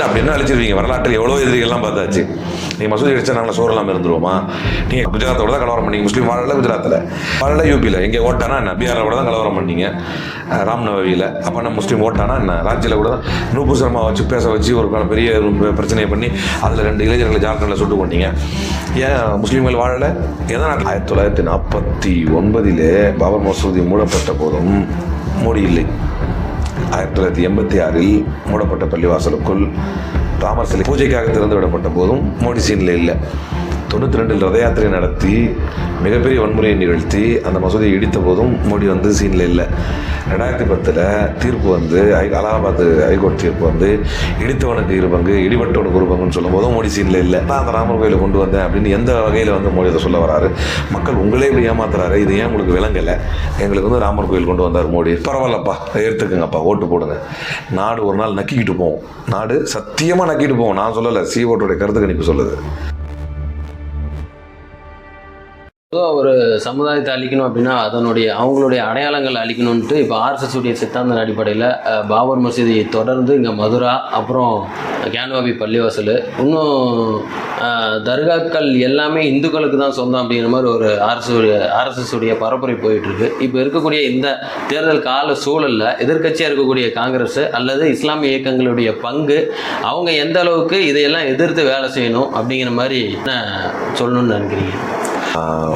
என்ன அப்படி என்ன அழிச்சிருவீங்க. வரலாற்றில் எவ்வளோ எதிரிகள்லாம் பார்த்தாச்சு. நீங்கள் மசூதி அடிச்சா நாங்கள் சோறு இல்லாமல் இருந்துருவோமா? நீங்கள் குஜராத்தோட தான் கலவரம் பண்ணீங்க. முஸ்லீம் வாழல குஜராத்தில். வாழல யூபியில் எங்கே ஓட்டானா என்ன? பீகாரோட தான் கலவரம் பண்ணீங்க. ராம் நவவியில் அப்போ நம்ம முஸ்லீம் ஓட்டானா என்ன? ராஜ்யில் கூட தான் நூபூர் சர்மா வச்சு பேச வச்சு ஒரு பெரிய பிரச்சனையை பண்ணி அதில் ரெண்டு இளைஞர்களை ஜார்க்கண்டில் சுட்டு கொண்டீங்க ஏன் முஸ்லீம்கள் வாழலை? எதனால் ஆயிரத்தி தொள்ளாயிரத்தி நாற்பத்தி ஒன்பதிலே பாபர் மசூதி மூடப்பட்ட போதும். மோடி இல்லை. ஆயிரத்தி தொள்ளாயிரத்தி எண்பத்தி ஆறில் மூடப்பட்ட பள்ளிவாசலுக்குள் தாமர் சிலை பூஜைக்காக திறந்து விடப்பட்ட போதும் மோடி சீனில் இல்லை. தொண்ணூற்றி ரெண்டில் ரத யாத்திரை நடத்தி மிகப்பெரிய வன்முறையை நிகழ்த்தி அந்த மசூதியை இடித்த போதும் மோடி வந்து சீனில் இல்லை. ரெண்டாயிரத்தி பத்தில் தீர்ப்பு வந்து ஐ அலகாபாத் ஹைகோர்ட் தீர்ப்பு வந்து இடித்தவனுக்கு இரு பங்கு இடிபட்டவனுக்கு ஒரு பங்குன்னு சொல்லும் போதும் மோடி சீனில் இல்லை. நான் அந்த ராமர் கோயிலை கொண்டு வந்தேன் அப்படின்னு எந்த வகையில் வந்து மோடி அதை சொல்ல வராரு? மக்கள் உங்களே இப்படி ஏமாத்துறாரு இது ஏன் உங்களுக்கு விளங்கலை? எங்களுக்கு வந்து ராமர் கோயில் கொண்டு வந்தார் மோடி. பரவாயில்லப்பா எடுத்துக்கங்கப்பா ஓட்டு போடுங்க. நாடு ஒரு நாள் நக்கிக்கிட்டு போவோம். நாடு சத்தியமாக நக்கிட்டு போவோம். நான் சொல்லலை சி ஓட்டோடைய கருத்து கணிப்பு சொல்லுது. ஒரு சமுதாயத்தை அழிக்கணும் அப்படின்னா அதனுடைய அவங்களுடைய அடையாளங்கள் அழிக்கணும்ட்டு இப்போ ஆர்எஸ்எஸ்டைய சித்தாந்த அடிப்படையில் பாபர் மசீதி தொடர்ந்து இங்கே மதுரா அப்புறம் கேன்வாபி பள்ளிவாசல் இன்னும் தர்காக்கள் எல்லாமே இந்துக்களுக்கு தான் சொந்தம் அப்படிங்கிற மாதிரி ஒரு ஆர்எஸ் உடைய ஆர்எஸ்எஸ் உடைய பரப்புரை போயிட்டுருக்கு. இப்போ இருக்கக்கூடிய இந்த தேர்தல் கால சூழலில் எதிர்க்கட்சியாக இருக்கக்கூடிய காங்கிரஸ் அல்லது இஸ்லாமிய இயக்கங்களுடைய பங்கு அவங்க எந்த அளவுக்கு இதையெல்லாம் எதிர்த்து வேலை செய்யணும் அப்படிங்கிற மாதிரி சொல்லணும்னு நினைக்கிறீங்க?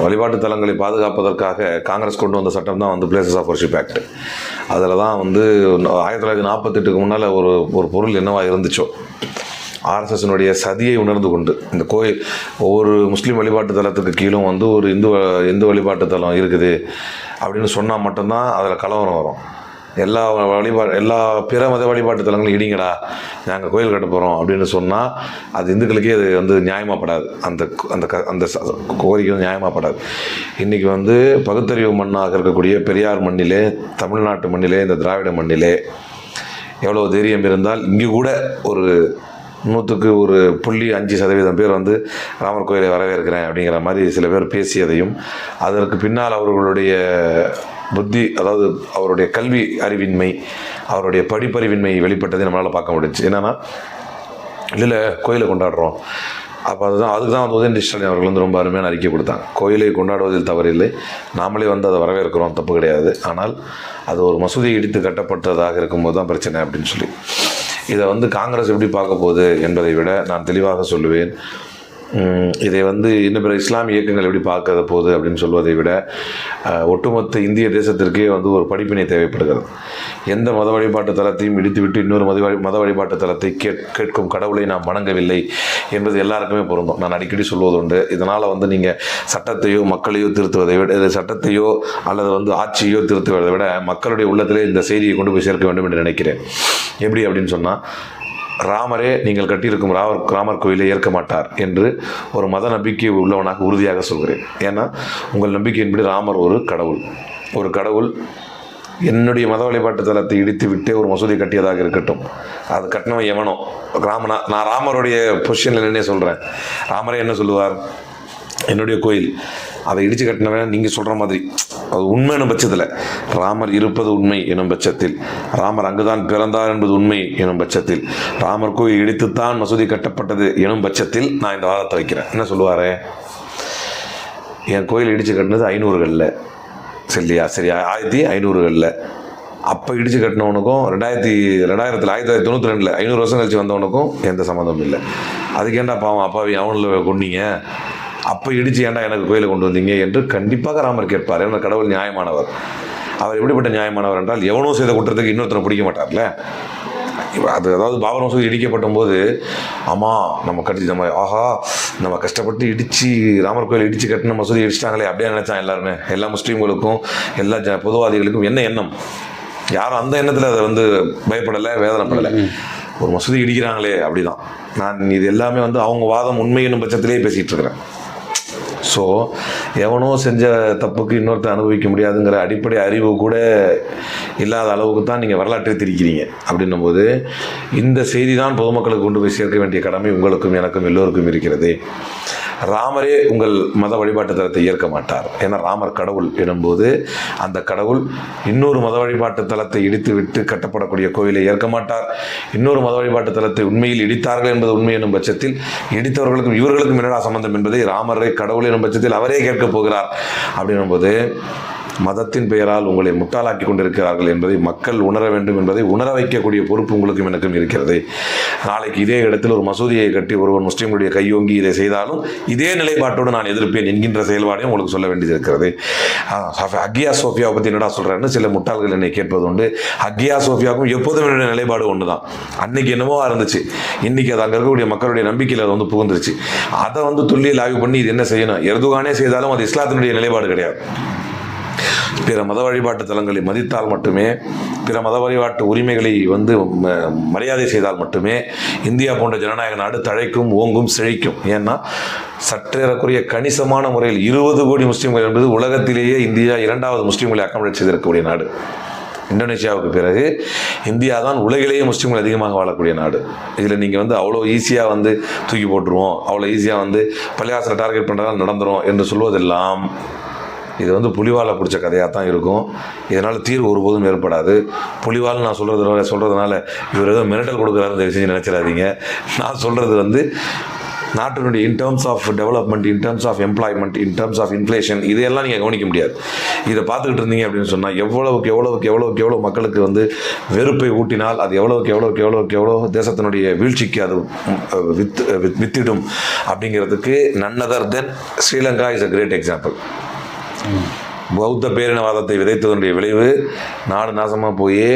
வழிபாட்டு தலங்களை பாதுகாப்பதற்காக காங்கிரஸ் கொண்டு வந்த சட்டம் தான் வந்து பிளேசஸ் ஆஃப் ஒர்ஷிப் ஆக்ட் அதில் தான் வந்து ஆயிரத்தி தொள்ளாயிரத்தி நாற்பத்தெட்டுக்கு முன்னால் ஒரு ஒரு பொருள் என்னவாக இருந்துச்சோ ஆர்எஸ்எஸ்னுடைய சதியை உணர்ந்து கொண்டு இந்த கோயில் ஒவ்வொரு முஸ்லீம் வழிபாட்டு தலத்துக்கு கீழும் வந்து ஒரு இந்து இந்து வழிபாட்டு தலம் இருக்குது அப்படின்னு சொன்னால் மட்டும்தான் அதில் கலவரம் வரும். எல்லா வழிபாடு எல்லா பிற மத வழிபாட்டு தலங்களும் இடிங்கடா நாங்கள் கோயில் கட்ட போகிறோம் அப்படின்னு சொன்னால் அது இந்துக்களுக்கே அது வந்து நியாயமாகப்படாது அந்த அந்த க- அந்த கோரிக்கை வந்து நியாயமாகப்படாது இன்றைக்கி வந்து பகுத்தறிவு மண்ணாக இருக்கக்கூடிய பெரியார் மண்ணிலே தமிழ்நாட்டு மண்ணிலே இந்த திராவிட மண்ணிலே எவ்வளோ தைரியம் இருந்தால் இங்கே கூட ஒரு நூற்றுக்கு ஒரு புள்ளி அஞ்சு சதவீதம் பேர் வந்து ராமர் கோயிலை வரவேற்கிறேன் அப்படிங்கிற மாதிரி சில பேர் பேசியதையும் அதற்கு பின்னால் அவர்களுடைய புத்தி அதாவது அவருடைய கல்வி அறிவின்மை அவருடைய படிப்பறிவின்மை வெளிப்பட்டதை நம்மளால் பார்க்க முடிஞ்சு. என்னென்னா இல்லை கோயிலை கொண்டாடுறோம். அப்போ அதுதான் அதுக்கு தான் வந்து உதயநிதி ஸ்டாலின் அவர்கள் வந்து ரொம்ப அருமையான அறிக்கை கொடுத்தாங்க. கோயிலை கொண்டாடுவதில் தவறில்லை. நாமளே வந்து அதை வரவேற்கிறோம் தப்பு கிடையாது. ஆனால் அது ஒரு மசூதி இடித்து கட்டப்பட்டதாக இருக்கும்போது தான் பிரச்சனை அப்படின்னு சொல்லி. இதை வந்து காங்கிரஸ் எப்படி பார்க்க போகுது என்பதை விட நான் தெளிவாக சொல்லுவேன். இதை வந்து இன்னும் பிற இஸ்லாமிய இயக்கங்கள் எப்படி பார்க்க போகுது அப்படின்னு சொல்வதை விட ஒட்டுமொத்த இந்திய தேசத்திற்கே வந்து ஒரு படிப்பினை தேவைப்படுகிறது. எந்த மத வழிபாட்டு தலத்தையும் இடித்துவிட்டு இன்னொரு மத வழி மத வழிபாட்டு தலத்தை கேட் கேட்கும் கடவுளை நாம் வணங்கவில்லை என்பது எல்லாருக்குமே பொருந்தும். நான் அடிக்கடி சொல்வதுண்டு இதனால் வந்து நீங்கள் சட்டத்தையோ மக்களையோ திருத்துவதை விட இது சட்டத்தையோ அல்லது வந்து ஆட்சியோ திருத்துவதை விட மக்களுடைய உள்ளத்திலே இந்த செய்தியை கொண்டு போய் சேர்க்க வேண்டும் என்று நினைக்கிறேன். எப்படி அப்படின்னு சொன்னால் ராமரே நீங்கள் கட்டியிருக்கும் ராமர் ராமர் கோயிலை ஏற்க மாட்டார் என்று ஒரு மத நம்பிக்கை உள்ளவனாக உறுதியாக சொல்கிறேன். ஏன்னா உங்கள் நம்பிக்கையின்படி ராமர் ஒரு கடவுள். ஒரு கடவுள் என்னுடைய மத வழிபாட்டு தலத்தை இடித்து விட்டே ஒரு மசூதி கட்டியதாக இருக்கட்டும். அது கட்டினவன் எவனோ? ராமனா நான் ராமருடைய பொசிஷனில் நின்னே சொல்கிறேன் ராமரே என்ன சொல்லுவார்? என்னுடைய கோயில். அதை இடித்து கட்டினவன் நீங்கள் சொல்கிற மாதிரி. அது உண்மை எனும் பட்சத்தில். ராமர் இருப்பது உண்மை எனும் பட்சத்தில். ராமர் அங்குதான் பிறந்தார் என்பது உண்மை எனும் பட்சத்தில். ராமர் கோயில் இடித்துத்தான் மசூதி கட்டப்பட்டது எனும் பட்சத்தில் நான் இந்த வாதத்தை வைக்கிறேன். என்ன சொல்லுவாரே? என் கோயில் இடித்து கட்டினது ஐநூறுகளில். சரியா? சரி ஆயிரத்தி ஐநூறுகளில். அப்போ இடித்து கட்டினவனுக்கும் ரெண்டாயிரத்தி ரெண்டாயிரத்தில் ஆயிரத்தி தொள்ளாயிரத்தி தொண்ணூற்றி ரெண்டில் ஐநூறு வருஷம் கழிச்சு வந்தவனுக்கும் எந்த சம்மந்தமும் இல்லை. அதுக்கு ஏன்டா பாவம் அப்பாவி அவனில் கொண்டீங்க அப்போ இடிச்சு ஏன்டா எனக்கு கோயிலை கொண்டு வந்தீங்க என்று கண்டிப்பாக ராமர் கேட்பார். ஏன்னா கடவுள் நியாயமானவர். அவர் எப்படிப்பட்ட நியாயமானவர் என்றால் எவனோ செய்த குற்றத்துக்கு இன்னொருத்தனை பிடிக்க மாட்டார்ல. அது அதாவது பாபர் மசூதி இடிக்கப்பட்ட போது ஆமாம் நம்ம கட்டி நம்ம ஆஹா நம்ம கஷ்டப்பட்டு இடித்து ராமர் கோயில் இடித்து கட்டின மசூதி இடிச்சிட்டாங்களே அப்படியே நினைச்சான் எல்லாருமே. எல்லா முஸ்லீம்களுக்கும் எல்லா ஜ பொதுவாதிகளுக்கும் என்ன எண்ணம்? யாரும் அந்த எண்ணத்தில் அதை வந்து பயப்படலை வேதனைப்படலை. ஒரு மசூதி இடிக்கிறாங்களே அப்படிதான். நான் இது எல்லாமே வந்து அவங்க வாதம் உண்மை என்னும் பட்சத்திலே பேசிகிட்டு இருக்கிறேன். ஸோ எவனோ செஞ்ச தப்புக்கு இன்னொருத்த அனுபவிக்க முடியாதுங்கிற அடிப்படை அறிவு கூட இல்லாத அளவுக்கு தான் நீங்கள் வரலாற்றை திரிக்கிறீங்க. அப்படின்னும் போது இந்த செய்தி தான் பொதுமக்களுக்கு கொண்டு போய் சேர்க்க வேண்டிய கடமை உங்களுக்கும் எனக்கும் எல்லோருக்கும் இருக்கிறது. ராமரே உங்கள் மத வழிபாட்டு தலத்தை ஏற்க மாட்டார். ஏன்னா ராமர் கடவுள் எனும்போது அந்த கடவுள் இன்னொரு மத வழிபாட்டு தலத்தை இடித்து விட்டு கட்டப்படக்கூடிய கோயிலை ஏற்க மாட்டார். இன்னொரு மத வழிபாட்டு தலத்தை உண்மையில் இடித்தார்கள் என்பது உண்மை எனும் பட்சத்தில் இடித்தவர்களுக்கும் இவர்களுக்கும் என்னடா சம்பந்தம் என்பதை ராமரை கடவுள் எனும் பட்சத்தில் அவரே கேட்கப் போகிறார். அப்படின்னும்போது மதத்தின் பெயரால் உங்களை முட்டாளாக்கி கொண்டிருக்கிறார்கள் என்பதை மக்கள் உணர வேண்டும் என்பதை உணர வைக்கக்கூடிய பொறுப்பு உங்களுக்கும் எனக்கும் இருக்கிறது. நாளைக்கு இதே இடத்தில் ஒரு மசூதியை கட்டி ஒருவன் முஸ்லீம்களுடைய கையோங்கி இதை செய்தாலும் இதே நிலைப்பாட்டோடு நான் எதிர்ப்பேன் என்கின்ற செயல்பாடையும் உங்களுக்கு சொல்ல வேண்டியது இருக்கிறது. அக்யா சோஃபியா அக்கியா சோஃபியாவை பற்றி என்னடா சொல்கிறேன்னு சில முட்டாள்கள் என்னை கேட்பது உண்டு. அக்கியா சோஃபியாவுக்கும் எப்போதும் என்னுடைய நிலைப்பாடு ஒன்று தான் அன்னைக்கு என்னமோ இருந்துச்சு. இன்னைக்கு அது அங்கே இருக்கக்கூடிய மக்களுடைய நம்பிக்கையில் அது வந்து புகுந்துருச்சு. அதை வந்து துல்லியில் ஆய்வு பண்ணி இது என்ன செய்யணும்? எர்துகானே செய்தாலும் அது இஸ்லாத்தினுடைய நிலைப்பாடு கிடையாது. பிற மத வழிபாட்டு தலங்களை மதித்தால் மட்டுமே பிற மத வழிபாட்டு உரிமைகளை வந்து ம- மரியாதை செய்தால் மட்டுமே இந்தியா போன்ற ஜனநாயக நாடு தழைக்கும் ஓங்கும் செழிக்கும். ஏன்னா சற்றேறக்குரிய கணிசமான முறையில் இருபது கோடி முஸ்லீம்கள் என்பது உலகத்திலேயே இந்தியா இரண்டாவது முஸ்லீம்களை அக்கமடச் செய்திருக்கக்கூடிய நாடு. இந்தோனேஷியாவுக்கு பிறகு இந்தியா தான் உலகிலேயே முஸ்லீம்கள் அதிகமாக வாழக்கூடிய நாடு. இதில் நீங்கள் வந்து அவ்வளோ ஈஸியாக வந்து தூக்கி போட்டுருவோம். அவ்வளோ ஈஸியாக வந்து பள்ளிவாசலை டார்கெட் பண்ணுறதால நடந்துரும் என்று சொல்வதெல்லாம் இது வந்து புலிவாலை பிடிச்ச கதையாக தான் இருக்கும். இதனால் தீர்வு ஒருபோதும் ஏற்படாது. புலிவால் நான் சொல்கிறது சொல்கிறதுனால இவர் ஏதோ மிரட்டல் கொடுக்குறாருன்னு தயவு செஞ்சு நினச்சிடாதீங்க. நான் சொல்கிறது வந்து நாட்டினுடைய in terms of development in terms of employment in terms of inflation இதையெல்லாம் நீங்கள் கவனிக்க முடியாது. இதை பார்த்துக்கிட்டு இருந்தீங்க அப்படின்னு சொன்னால் எவ்வளவுக்கு எவ்வளவுக்கு எவ்வளவுக்கு எவ்வளோ மக்களுக்கு வந்து வெறுப்பை ஊட்டினால் அது எவ்வளவுக்கு எவ்வளவுக்கு எவ்வளவுக்கு எவ்வளோ தேசத்தினுடைய வீழ்ச்சிக்கு அது வித் வித்- வித்திடும் அப்படிங்கிறதுக்கு none other than Sri Lanka is a great example பௌத்த பேரினவாதத்தை விதைத்ததனுடைய விளைவு நாடு நாசமாக போய்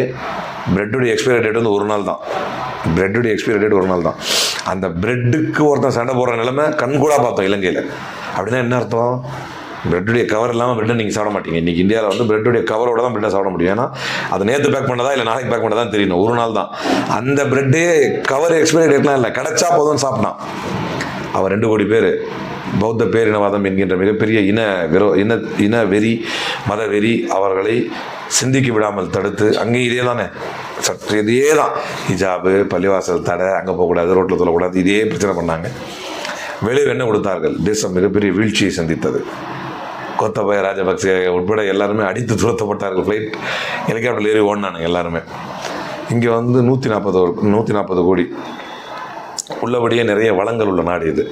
பிரெட்டுடைய எக்ஸ்பைரி டேட் வந்து ஒரு நாள் தான். பிரெட்டுடைய எக்ஸ்பைரி டேட் ஒரு நாள் தான். அந்த பிரெட்டுக்கு ஒருத்தன் சண்டை போடுற நிலைமை கண்கூடாக பார்த்தோம் இலங்கையில். அப்படின்னா என்ன அர்த்தம்? பிரெட்டுடைய கவர் இல்லாமல் பிரெட்டை நீங்கள் சாப்பிட மாட்டீங்க. இன்றைக்கி இந்தியாவில் வந்து பிரெட்டுடைய கவரோட தான் பிரெட்டை சாப்பிட முடியும். ஏன்னா அதை நேற்று பேக் பண்ணதா இல்லை நாளைக்கு பேக் பண்ணதான் தெரியணும். ஒரு நாள் தான். அந்த பிரெட்டே கவர் எக்ஸ்பைரி டேட்லாம் இல்லை. கிடச்சா போதும்னு சாப்பிட்டான். அவன் ரெண்டு கோடி பேர். பௌத்த பேரினவாதம் என்கின்ற மிகப்பெரிய இன விரோ இன இன வெறி மத வெறி அவர்களை சிந்திக்க விடாமல் தடுத்து அங்கேயும் இதே தானே சற்று இதே தான் ஹிஜாபு பள்ளிவாசல் தடை அங்கே போகக்கூடாது ரோட்டில் சொல்லக்கூடாது இதே பிரச்சனை பண்ணாங்க. விளைவு என்ன கொடுத்தார்கள். தேசம் மிகப்பெரிய வீழ்ச்சியை சந்தித்தது. கோத்தபய ராஜபக்சே உட்பட எல்லாருமே அடித்து துரத்தப்பட்டார்கள். ஃப்ளைட் ஹெலிகாப்டர் ஏறி ஓடினானுங்க எல்லாருமே. இங்கே வந்து நூற்றி நாற்பது நூற்றி நாற்பது கோடி. உள்ளபடியே நிறைய வளங்கள் உள்ள நாடு இது.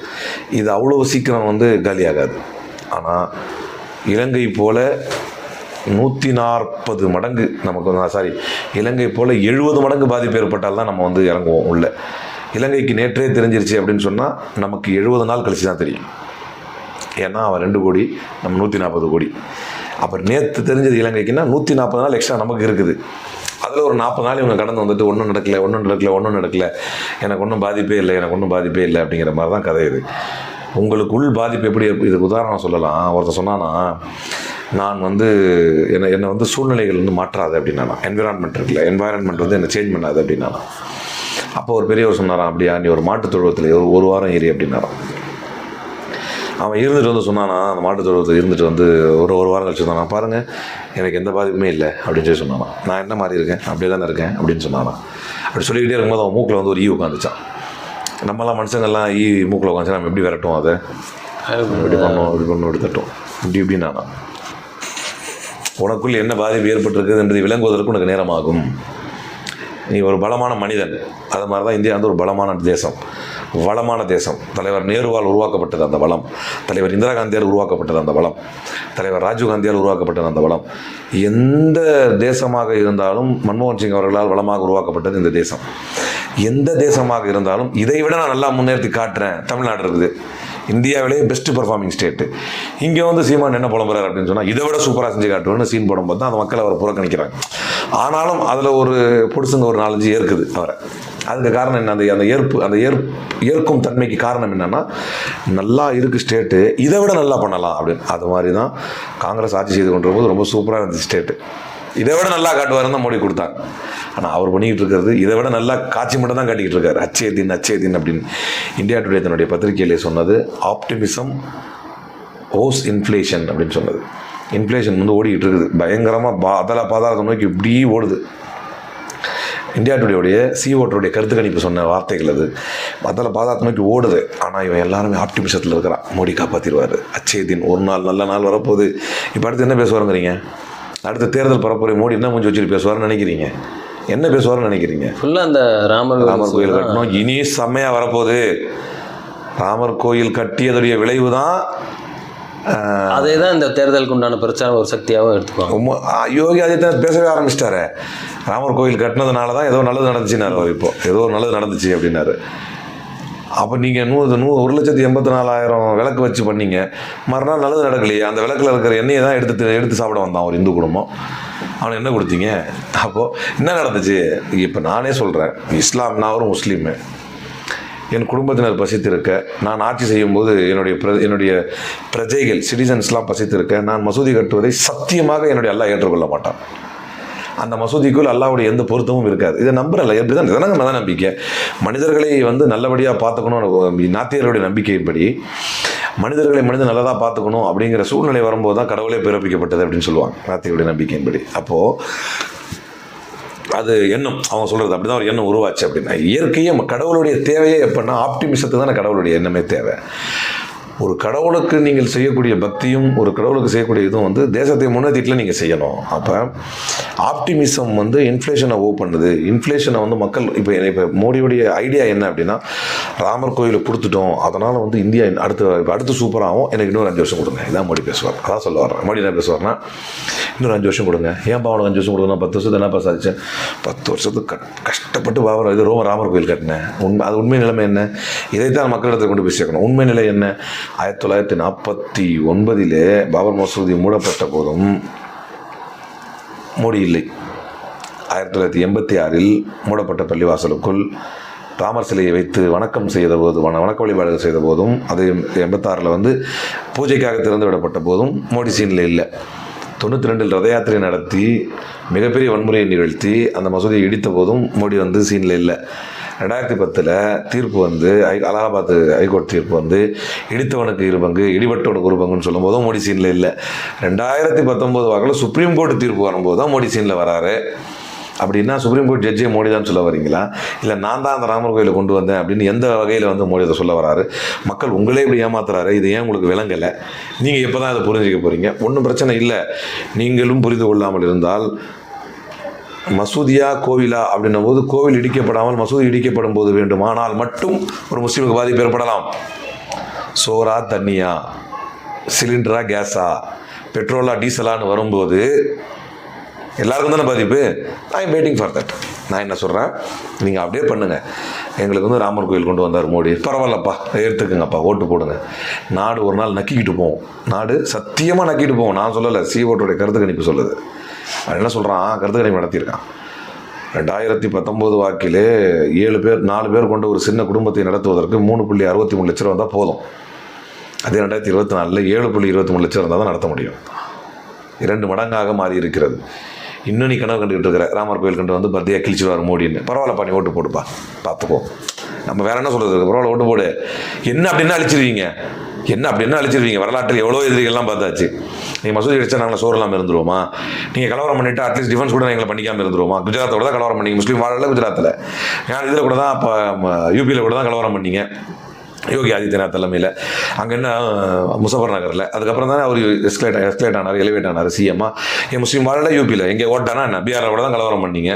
இது அவ்வளோ சீக்கிரம் வந்து காலியாகாது. ஆனால் இலங்கை போல் நூற்றி நாற்பது மடங்கு நமக்கு சாரி இலங்கை போல் எழுபது மடங்கு பாதிப்பு ஏற்பட்டால் தான் நம்ம வந்து இறங்குவோம் உள்ள. இலங்கைக்கு நேற்றே தெரிஞ்சிருச்சு அப்படின்னு சொன்னால் நமக்கு எழுபது நாள் கழிச்சு தான் தெரியும். ஏன்னா அவன் ரெண்டு கோடி நம்ம நூற்றி நாற்பது கோடி. அப்புறம் நேற்று தெரிஞ்சது இலங்கைக்குன்னா நூற்றி நாற்பது நாள் எக்ஸ்ட்ரா நமக்கு இருக்குது. அதில் ஒரு நாற்பது நாள் இவங்க கடந்து வந்துட்டு ஒன்றும் நடக்கல ஒன்றும் நடக்கல ஒன்றும் நடக்கல. எனக்கு ஒன்றும் பாதிப்பே இல்லை எனக்கு ஒன்றும் பாதிப்பே இல்லை அப்படிங்கிற மாதிரி தான் கதை இது. உங்களுக்கு உள் பாதிப்பு எப்படி இதுக்கு உதாரணம் சொல்லலாம். ஒருத்தர் சொன்னான்னா நான் வந்து என்னை என்னை வந்து சூழ்நிலைகள் வந்து மாற்றாது அப்படின்னா என்விரான்மெண்ட் இருக்குல்ல என்வாயன்மெண்ட் வந்து என்னை சேஞ்ச் பண்ணாது அப்படின்னா அப்போ ஒரு பெரியவர் சொன்னாராம் அப்படியா நீ ஒரு மாட்டுத் தொழுவத்தில் ஒரு ஒரு வாரம் ஏறி அப்படின்னாராம். அவன் இருந்துட்டு வந்து சொன்னானா அந்த மாட்டுத் இருந்துட்டு வந்து ஒரு ஒரு வாரம் கழிச்சு சொன்னானா பாருங்கள் எனக்கு எந்த பாதிப்புமே இல்லை அப்படின்னு சொல்லி சொன்னானா. நான் என்ன மாதிரி இருக்கேன்? அப்படியே தானே இருக்கேன் அப்படின்னு சொன்னானா. அப்படி சொல்லிக்கிட்டே இருக்கும்போது அவன் மூக்கில் வந்து ஒரு ஈ உட்காந்துச்சான் நம்மளாம் மனுஷங்கள்லாம் ஈ மூக்கில் உட்காந்துச்சு நம்ம எப்படி விரட்டும் அதை? இப்படி பண்ணோம் இப்படி பண்ணோம் இப்படி தட்டும் இப்படி இப்படி நானா உனக்குள் என்ன பாதிப்பு ஏற்பட்டிருக்குது என்பதை விளங்குவதற்கு உனக்கு நேரமாகும். நீ ஒரு பலமான மனிதன். அது மாதிரி தான் இந்தியா வந்து ஒரு பலமான தேசம். வளமான தேசம். தலைவர் நேருவால் உருவாக்கப்பட்டது அந்த வளம். தலைவர் இந்திரா காந்தியால் உருவாக்கப்பட்டது அந்த வளம். தலைவர் ராஜீவ் காந்தியால் உருவாக்கப்பட்டது அந்த வளம். எந்த தேசமாக இருந்தாலும் மன்மோகன் சிங் அவர்களால் வளமாக உருவாக்கப்பட்டது இந்த தேசம். எந்த தேசமாக இருந்தாலும் இதை விட நான் நல்லா முன்னேற்றி காட்டுறேன். தமிழ்நாடு இருக்குது. இந்தியாவிலேயே பெஸ்ட் பெர்ஃபார்மிங் ஸ்டேட்டு இங்கே வந்து சீமான் என்ன புலம்புறாரு அப்படின்னு சொன்னால் இதை விட சூப்பராக செஞ்சு காட்டுவேன்னு சீன் போடும்போது தான் அந்த மக்கள் அவரை புறக்கணிக்கிறாங்க. ஆனாலும் அதில் ஒரு பொடுசுங்க ஒரு நாலஞ்சு ஏற்குது அவரை. அதுக்கு காரணம் என்ன? அந்த அந்த ஏற்பு அந்த ஏற் ஏற்கும் தன்மைக்கு காரணம் என்னன்னா நல்லா இருக்கு ஸ்டேட்டு இதை விட நல்லா பண்ணலாம் அப்படின்னு. அது மாதிரி தான் காங்கிரஸ் ஆட்சி செய்து கொண்டிருக்கும் போது ரொம்ப சூப்பராக இருந்துச்சு ஸ்டேட்டு இதை விட நல்லா காட்டுவாருன்னு தான் மோடி கொடுத்தாங்க ஆனால் அவர் பண்ணிக்கிட்டு இருக்கிறது இதை விட நல்லா காட்சி மட்டும் தான் காட்டிக்கிட்டு இருக்காரு. அச்சே தின் அச்சே தின் அப்படின்னு. இந்தியா டுடே தன்னுடைய பத்திரிகையிலே சொன்னது ஆப்டிமிசம் ஓஸ் இன்ஃப்ளேஷன் அப்படின்னு சொன்னது. இன்ஃப்ளேஷன் வந்து ஓடிக்கிட்டு இருக்குது. பயங்கரமாக பா அதில் பாதாளத்தை நோக்கி இப்படி ஓடுது. இந்தியா டுடேவுடைய சிஓட்டருடைய கருத்து கணிப்பு சொன்ன வார்த்தைகள் அது. அதில் பாதாளத்தை நோக்கி ஓடுது. ஆனால் இவன் எல்லாருமே ஆப்டிமிசத்தில் இருக்கிறான். மோடி காப்பாற்றிடுவார் அச்சே தின் ஒரு நாள் நல்ல நாள் வரப்போகுது. இப்போ அடுத்து என்ன பேசுவாருங்கிறீங்க? அடுத்த தேர்தல் பரப்புரை மோடி என்ன மூஞ்சி வச்சுட்டு பேசுவார்னு நினைக்கிறீங்க? என்ன பேசுவார்னு நினைக்கிறீங்க? ஃபுல்லாக அந்த ராமர் ராமர் கோயில் கட்டணும் இனி செம்மையாக வரப்போகுது. ராமர் கோயில் கட்டியதுடைய விளைவு தான் அதே தான் இந்த தேர்தலுக்கு உண்டான பிரச்சார ஒரு சக்தியாகவும் எடுத்துக்குவாங்க. யோகி ஆதித்யநாத் பேசவே ஆரம்பிச்சிட்டாரு. ராமர் கோயில் கட்டினதுனால தான் ஏதோ நல்லது நடந்துச்சுன்னாரு அவர் இப்போ. ஏதோ ஒரு நல்லது நடந்துச்சு அப்படின்னாரு. அப்போ நீங்கள் நூறு நூறு ஒரு லட்சத்தி எண்பத்தி நாலாயிரம் விளக்கு வச்சு பண்ணீங்க. மறுநாள் நல்லது நடக்கலையே. அந்த விளக்கில் இருக்கிற எண்ணெயை தான் எடுத்து எடுத்து சாப்பிட வந்தான் ஒரு இந்து குடும்பம். அவனுக்கு என்ன கொடுத்தீங்க? அப்போது என்ன நடந்துச்சு? இப்போ நானே சொல்கிறேன் இஸ்லாம் நான் ஒரு முஸ்லீமு. என் குடும்பத்தினர் பசித்திருக்க நான் ஆட்சி செய்யும்போது என்னுடைய பிர என்னுடைய பிரஜைகள் சிட்டிசன்ஸ்லாம் பசித்திருக்க நான் மசூதி கட்டுவதை சத்தியமாக என்னுடைய அல்லாஹ் ஏற்றுக்கொள்ள மாட்டான். அந்த மசூதிக்குள் அல்லாவுடைய எந்த பொருத்தமும் இருக்காது. இதை நம்புறல எப்படி தான் இதனால மத நம்பிக்கை. மனிதர்களை வந்து நல்லபடியாக பார்த்துக்கணும் நாத்தியர்களுடைய நம்பிக்கையின்படி மனிதர்களை மனிதன் நல்லதாக பார்த்துக்கணும் அப்படிங்கிற சூழ்நிலை வரும்போது தான் கடவுளே பிறப்பிக்கப்பட்டது அப்படின்னு சொல்லுவாங்க நாத்தியருடைய நம்பிக்கையின்படி. அப்போது அது எண்ணம். அவங்க சொல்கிறது அப்படி தான் ஒரு எண்ணம் உருவாச்சு அப்படின்னா இயற்கையே கடவுளுடைய தேவையே எப்படின்னா ஆப்டிமிசத்துக்கு தானே கடவுளுடைய எண்ணமே தேவை. ஒரு கடவுளுக்கு நீங்கள் செய்யக்கூடிய பக்தியும் ஒரு கடவுளுக்கு செய்யக்கூடிய இதுவும் வந்து தேசத்தை முன்னேற்றிட்டில் நீங்கள் செய்யணும். அப்போ ஆப்டிமிசம் வந்து இன்ஃப்ளேஷனை ஓ பண்ணுது. இன்ஃப்ளேஷனை வந்து மக்கள் இப்போ இப்போ மோடியுடைய ஐடியா என்ன அப்படின்னா ராமர் கோயிலை கொடுத்துட்டோம் அதனால் வந்து இந்தியா அடுத்து அடுத்து சூப்பராகவும் எனக்கு இன்னொரு அஞ்சு வருஷம் கொடுங்க. இதான் மோடி பேசுவார். அதான் சொல்ல வர்றேன். மோடி என்ன பேசுவார்னா இன்னொரு அஞ்சு வருஷம் கொடுங்க. ஏன் அவனுக்கு அஞ்சு வருஷம் கொடுக்கணும்? பத்து வருஷத்துக்கு என்ன சாதிச்சேன். பத்து வருஷத்துக்கு கஷ்டப்பட்டு பாபர் இது ரோம ராமர் கோயில் கட்டினேன். உண்மை அது உண்மை நிலைமை என்ன? இதைத்தான் மக்களிடத்தில் கொண்டு போய் சேர்க்கணும். உண்மை நிலை என்ன? ஆயிரத்தி தொள்ளாயிரத்தி நாற்பத்தி ஒன்பதிலே பாபர் மசூதி மூடப்பட்ட போதும் மோடி இல்லை. ஆயிரத்தி தொள்ளாயிரத்தி எண்பத்தி ஆறில் மூடப்பட்ட பள்ளிவாசலுக்குள் ராமர் சிலையை வைத்து வணக்கம் செய்த போது வண வணக்க வழிபாடுகள் செய்த போதும் அது எண்பத்தாறில் வந்து பூஜைக்காக திறந்து விடப்பட்ட போதும் மோடி சீனில் இல்லை. தொண்ணூற்றி ரெண்டில் ரத யாத்திரை நடத்தி மிகப்பெரிய வன்முறையை நிகழ்த்தி அந்த மசூதியை இடித்த போதும் மோடி வந்து சீனில் இல்லை. ரெண்டாயிரத்தி பத்தில் தீர்ப்பு வந்து ஐ அலகாபாத் ஹைகோர்ட் தீர்ப்பு வந்து இடித்தவனுக்கு இரு பங்கு இடிபட்டவனுக்கு ஒரு பங்குன்னு சொல்லும் போதும் மோடி சீனில் இல்லை. ரெண்டாயிரத்தி பத்தொம்போது வாக்கில் சுப்ரீம் கோர்ட் தீர்ப்பு வரும்போது தான் மோடி சீனில் வராரு. அப்படின்னா சுப்ரீம் கோர்ட் ஜட்ஜே மோடி தான் சொல்ல வரீங்களா? இல்லை நான் தான் அந்த ராமர் கோயிலை கொண்டு வந்தேன் அப்படின்னு எந்த வகையில் வந்து மோடி அதை சொல்ல வராரு? மக்கள் உங்களே இப்படி ஏமாத்துறாரு. இது ஏன் உங்களுக்கு விளங்கலை? நீங்கள் எப்போ தான் அதை புரிஞ்சுக்க போகிறீங்க ஒன்றும் பிரச்சனை இல்லை. நீங்களும் புரிந்து கொள்ளாமல் இருந்தால் மசூதியா கோவிலா அப்படின்னும் போது கோவில் இடிக்கப்படாமல் மசூதி இடிக்கப்படும் போது வேண்டுமானால் மட்டும் ஒரு முஸ்லீமுக்கு பாதிப்பு ஏற்படலாம். சோறா தண்ணியா? சிலிண்டரா கேஸா? பெட்ரோலா டீசலான்னு வரும்போது எல்லாருக்கும் தானே பாதிப்பு? I am waiting for that நான் என்ன சொல்கிறேன் நீங்கள் அப்படியே பண்ணுங்கள் எங்களுக்கு வந்து ராமர் கோயில் கொண்டு வந்தார் மோடி. பரவாயில்லப்பா எடுத்துக்கங்கப்பா ஓட்டு போடுங்க. நாடு ஒரு நாள் நக்கிக்கிட்டு போவோம். நாடு சத்தியமாக நக்கிட்டு போவோம். நான் சொல்லலை சி ஓட்டுடைய கருத்து கணிப்பு சொல்லுது. அவன் என்ன சொல்கிறான் கருத்து கணிப்பு நடத்தியிருக்கான். ரெண்டாயிரத்தி பத்தொம்போது வாக்கிலே ஏழு பேர் நாலு பேர் கொண்ட ஒரு சின்ன குடும்பத்தை நடத்துவதற்கு மூணு புள்ளி அறுபத்தி மூணு லட்சம் வந்தால் போதும். அதே ரெண்டாயிரத்தி இருபத்தி நாலில் ஏழு புள்ளி இருபத்தி மூணு லட்சம் இருந்தால் தான் நடத்த முடியும். இரண்டு மடங்காக மாறி இருக்கிறது இன்னும் நீ கனவு கண்டுகிட்டு இருக்கிற. ராமர் கோயில் கண்டு வந்து பர்த்டே கிழிச்சிடுவார் மோடின்னு. பரவாயில்லப்பா நீ ஓட்டு போடுப்பா. பார்த்துக்கோ நம்ம வேற என்ன சொல்கிறது பரவாயில்ல ஓட்டு போடு. என்ன அப்படின்னா அழிச்சிருவீங்க? என்ன அப்படின்னா அழிச்சிருவீங்க? வரலாற்றில் எவ்வளோ எதிரிகள்லாம் பார்த்தாச்சு. நீங்கள் மசூதி அடிச்சா நாங்கள் சோறு இல்லாமல் இருந்துருவோமா? நீங்கள் கலவரம் பண்ணிவிட்டு அட்லீஸ்ட் டிஃபென்ஸ் கூட எங்களை பண்ணிக்காமல் இருந்துருவோமா? குஜராத்தோட தான் கலவரம் பண்ணிங்க. முஸ்லீம் வாழல குஜராத்தில். ஏன் இதில் கூட தான் இப்போ யூபியில் கூட தான் கலவரம் பண்ணிங்க. யோகி ஆதித்யநாத் தலைமையில். அங்கே என்ன முசஃபர் நகரில். அதுக்கப்புறம் தானே அவர் எஸ்கலேட் எஸ்கலேட் ஆனார் எலிவேட் ஆனார் சிஎம்மா என் முஸ்லீம் வாழல யூபியில் எங்கே ஓட்டானா என்ன? பீகாரில் கூட தான் கலவரம் பண்ணீங்க.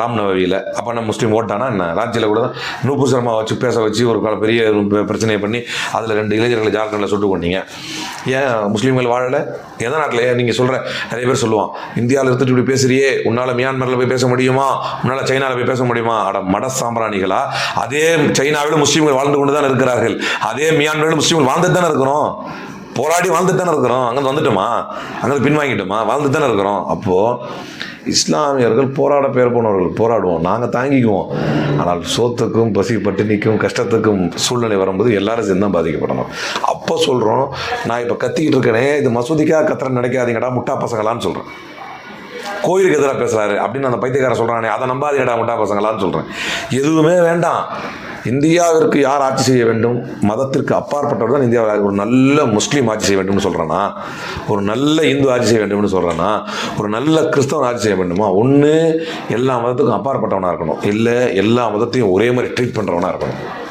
ராம் நவவியில் அப்போ என்ன முஸ்லீம் ஓட்டானா என்ன? ராஞ்சியில் கூட தான் நூப்பு சர்மா வச்சு பேச வச்சு ஒரு கால பெரிய பிரச்சனையை பண்ணி அதில் ரெண்டு இளைஞர்களை ஜார்க்கண்டில் சுட்டு கொண்டீங்க ஏன் முஸ்லீம்கள் வாழலை? எந்த நாட்டில்? ஏன் நீங்கள் சொல்கிற நிறைய பேர் சொல்லுவான் இந்தியாவில் இருந்துட்டு இப்படி பேசுறியே உன்னால் மியான்மரில் போய் பேச முடியுமா? உன்னால் சைனாவில் போய் பேச முடியுமா? அட மட சாம்பிராணிகளா? அதே சைனாவில் முஸ்லீம்கள் வாழ்ந்து கொண்டு தான் இருக்கிறார்கள். அதே மியான்மரிலும் முஸ்லீம்கள் வாழ்ந்துட்டு தானே இருக்கிறோம். போராடி வாழ்ந்துட்டு தானே இருக்கிறோம். அங்கே வந்துட்டோமா? அங்கே பின்வாங்கிட்டோமா? வாழ்ந்துட்டு தானே இருக்கிறோம். அப்போது இஸ்லாமியர்கள் போராட பெயர் போனவர்கள் போராடுவோம். நாங்கள் தாங்கிக்குவோம். ஆனால் சோத்துக்கும் பசி பட்டினிக்கும் கஷ்டத்துக்கும் சூழ்நிலை வரும்போது எல்லாரும் சேர்ந்து தான் பாதிக்கப்படணும். அப்போ சொல்கிறோம் நான் இப்போ கத்திக்கிட்டு இருக்கேனே இது மசூதிக்காக கத்திர நினைக்காதீங்கடா முட்டா பசங்களான்னு சொல்கிறேன் கோயிலுக்கு எதிராக பேசுகிறாரு அப்படின்னு அந்த பைத்தியக்காரன் சொல்கிறானே அதை நம்பாதீங்கடா முட்டா பசங்களான்னு சொல்கிறேன் எதுவுமே வேண்டாம். இந்தியாவிற்கு யார் ஆட்சி செய்ய வேண்டும்? மதத்திற்கு அப்பாற்பட்டவர் தான் இந்தியாவில் ஒரு நல்ல முஸ்லீம் ஆட்சி செய்ய வேண்டும்னு சொல்கிறேன்னா ஒரு நல்ல இந்து ஆட்சி செய்ய வேண்டும்னு சொல்கிறேன்னா ஒரு நல்ல கிறிஸ்தவன் ஆட்சி செய்ய வேண்டுமா? ஒன்று எல்லா மதத்துக்கும் அப்பாற்பட்டவனாக இருக்கணும். இல்லை எல்லா மதத்தையும் ஒரே மாதிரி ட்ரீட் பண்ணுறவனாக இருக்கணும்.